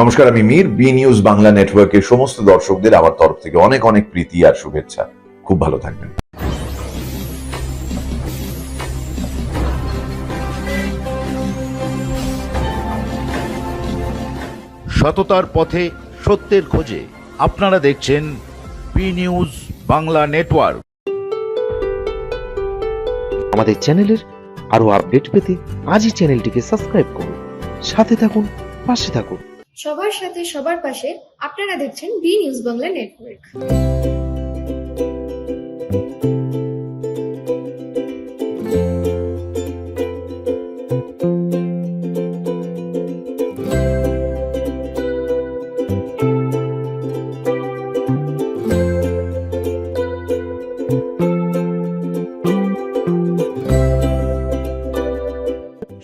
নমস্কার আমি Mir. B news Bangla নেটওয়ার্কের সমস্ত দর্শকদের আমার তরফ থেকে অনেক অনেক প্রীতি আর শুভেচ্ছা। খুব ভালো থাকবেন। সততার পথে সত্যের খোঁজে আপনারা দেখছেন বি নিউজ বাংলা নেটওয়ার্ক। আমাদের চ্যানেলের আরও আপডেট পেতে আজই চ্যানেলটিকে সাবস্ক্রাইব করুন। সাথে থাকুন পাশে থাকুন। সবার সাথে সবার পাশে আপনারা দেখছেন বি নিউজ বাংলা নেটওয়ার্ক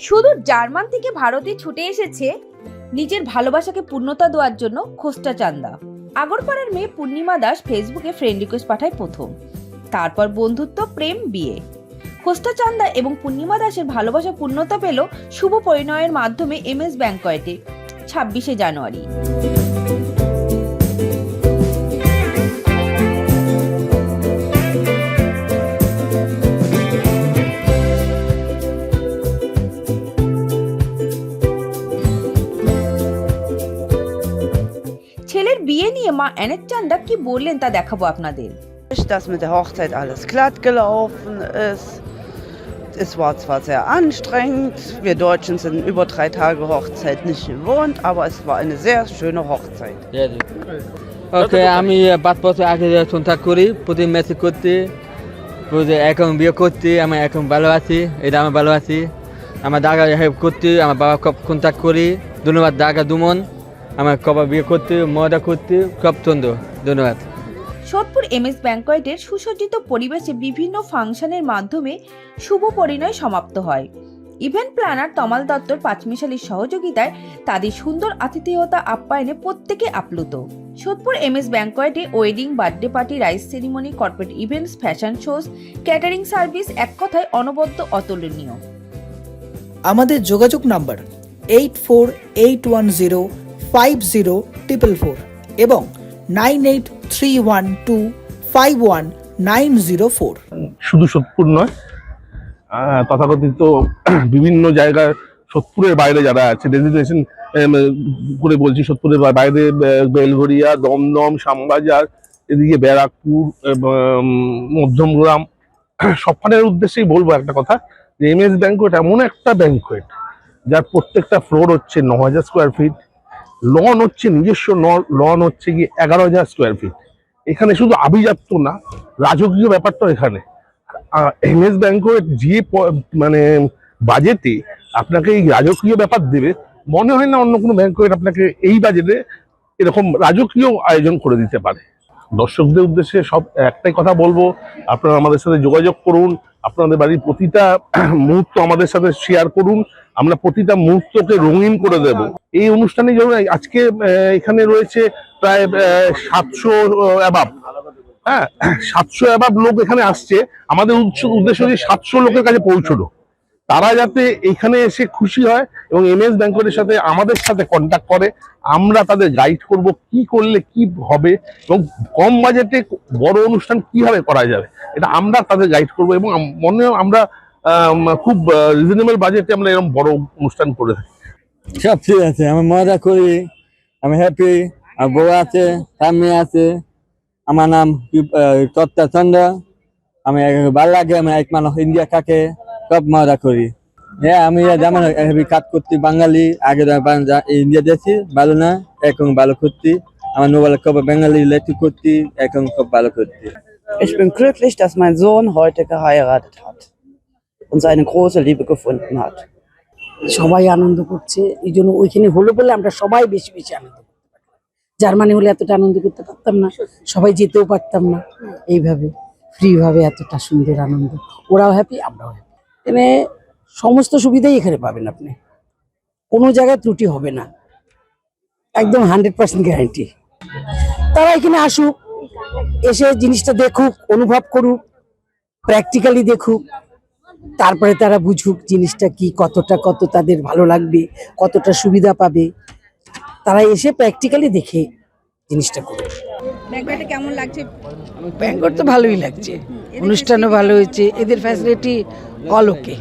শুধু জার্মান থেকে ভারতে ছুটে এসেছে নিজের ভালোবাসাকে পূর্ণতা দেওয়ার জন্য খোস্টা চান্দা আগরপাড়ার মেয়ে পূর্ণিমা দাস ফেসবুকে ফ্রেন্ড রিকোয়েস্ট পাঠায় প্রথম। তারপর বন্ধুত্ব, প্রেম, বিয়ে। খোস্টা চান্দা এবং পূর্ণিমা দাসের ভালোবাসা পূর্ণতা পেল শুভ পরিণয়ের মাধ্যমে এম এস ব্যাংকয়েটে ছাব্বিশে জানুয়ারি। নিয়ে মা অ্যানেট চান্দা কি বললেন তা দেখাবো আপনাদের dass mit der Hochzeit alles glatt gelaufen ist. Es war zwar sehr anstrengend, wir Deutschen sind über drei Tage Hochzeit nicht gewohnt, aber es war eine sehr schöne Hochzeit. ওকে আমি পাঁচ বছর আগে কন্ট্যাক্ট করি প্রতি মেসেজ করতে প্রতি এখন বিয়ে করতে আমি এখন ভালো আছি এটা আমি ভালো আছি আমার দাদা হেল্প করতে আমার বাবা খুব কন্ট্যাক্ট করি ধন্যবাদ দাদা দুমন আমার কবা বিয়ে করতে মজা করতে খুব সুন্দর ধন্যবাদ। সোদপুর এম এস ব্যাংকয়েটের সুসজ্জিত পরিবেশে বিভিন্ন ফাংশনের মাধ্যমে শুভ পরিণয় সমাপ্ত হয়। ইভেন্ট প্ল্যানার তমাল দত্তর পাঁচমিশালির সহযোগিতায় তাদের সুন্দর আতিথেয়তা আপ্যায়নে প্রত্যেকে আপ্লুত। Sodepur M S ব্যাংকয়েটে wedding birthday party rice ceremony corporate events fashion shows catering service এক কথায় অনবদ্য অতুলনীয়। আমাদের যোগাযোগ number eight four eight one zero five zero triple four এবং nine eight three one two five one nine zero four শুধু সোদপুর নয় তথাকথিত বিভিন্ন জায়গায় সোদপুরের বাইরে যারা আছে ডেজিগনেশন করে বলছি সোদপুরের বাইরে বেলঘরিয়া দমদম, শ্যামবাজার, এদিকে ব্যারাকপুর মধ্যমগ্রাম, সবখানের উদ্দেশ্যেই বলব একটা কথা, যে এম এস ব্যাংকোয়েট এমন একটা ব্যাংকোয়েট যার প্রত্যেকটা ফ্লোর হচ্ছে ন হাজার স্কোয়ার ফিট লন হচ্ছে নিজস্ব লন হচ্ছে গিয়ে এগারো হাজার স্কোয়ার ফিট এখানে শুধু আভিজাত্য না, রাজকীয় ব্যাপারটা এখানে। এমএস ব্যাংকোয়েট যে মানে বাজেটে আপনাকে এই রাজকীয় ব্যাপার দেবে, মনে হয় না অন্য কোনো ব্যাংকোয়েট আপনাকে এই বাজেটে এরকম রাজকীয় আয়োজন করে দিতে পারে। দর্শকদের উদ্দেশ্যে সব একটাই কথা বলব, আপনারা আমাদের সাথে যোগাযোগ করুন, আপনাদের বাড়ির প্রতিটা মুহূর্ত আমাদের সাথে শেয়ার করুন আমরা প্রতিটা মুহূর্তকে রঙিন করে দেব। এই অনুষ্ঠানে যেমন আজকে এখানে রয়েছে প্রায় সাতশো অ্যাবাব হ্যাঁ সাতশো অ্যাবাব লোক এখানে আসছে। আমাদের উদ্দেশ্য- যে সাতশো লোকের কাছে পৌঁছলো। তারা যাতে এখানে এসে খুশি হয় এবং এম এস ব্যাংকের সাথে আমাদের সাথে কন্ট্যাক্ট করে। আমরা তাদের গাইড করব কি করলে কি হবে এবং কম বাজেটে বড় অনুষ্ঠান কীভাবে করা যাবে। এটা আমরা তাদের গাইড করব এবং মনে আমরা আম, খুব রিজনেবল বাজেটে আমরা এরকম বড় অনুষ্ঠান করে থাকি। সব ঠিক আছে আমি মজা করি আমি হ্যাপি আর বউ আছে স্বামী আছে আমার নাম তত্তা চন্দ্র আমি ভালো লাগে আমি এক মানুষ ইন্ডিয়া থাকে সব মজা করি। হ্যাঁ আমি যেমন হেভি কাজ করতে বাঙালি আগে ইন্ডিয়া দেখছি ভালো না এখন ভালো করছি আমার নোবেল খুব বাঙালি লেখি করছি এখন খুব ভালো করছি। Ich bin glücklich, dass mein Sohn heute geheiratet hat. Und seine große Liebe gefunden hat. সবাই আনন্দ করছে, এই জন্য ওইখানে হলো বলে আমরা সবাই বেশি বেশি আনন্দ জার্মানি হলে এতটা আনন্দ করতে পারতাম না, সবাই যেতেও পারতাম না। এইভাবে ফ্রি ভাবে এতটা সুন্দর আনন্দ। ওরাও হ্যাপি আমরাও হ্যাপি এখানে সমস্ত সুবিধাই এখানে পাবেন আপনি। কোনো জায়গায় ত্রুটি হবে না। একদম হান্ড্রেড পার্সেন্ট গ্যারান্টি তারা এখানে আসুক, এসে জিনিসটা দেখুক, অনুভব করুক প্র্যাকটিক্যালি দেখুক। তারপরে তারা বুঝুক জিনিসটা কি কতটা কত তাদের ভালো লাগবে কতটা সুবিধা পাবে। তারা এসে প্র্যাকটিক্যালি দেখে জিনিসটা করবে কেমন লাগছে? ব্যাঙ্গর তো ভালোই লাগছে। অনুষ্ঠানও ভালো হয়েছে এদের facility all okay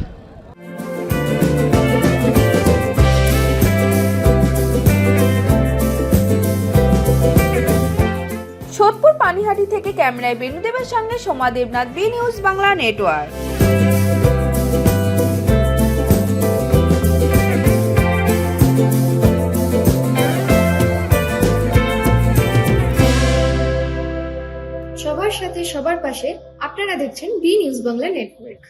Sodepur Panihati থেকে ক্যামেরায় বেণুদেবের সঙ্গে Soma Debnath B news Bangla network সবার সাথে সবার পাশে আপনারা দেখছেন বি নিউজ বাংলা নেটওয়ার্ক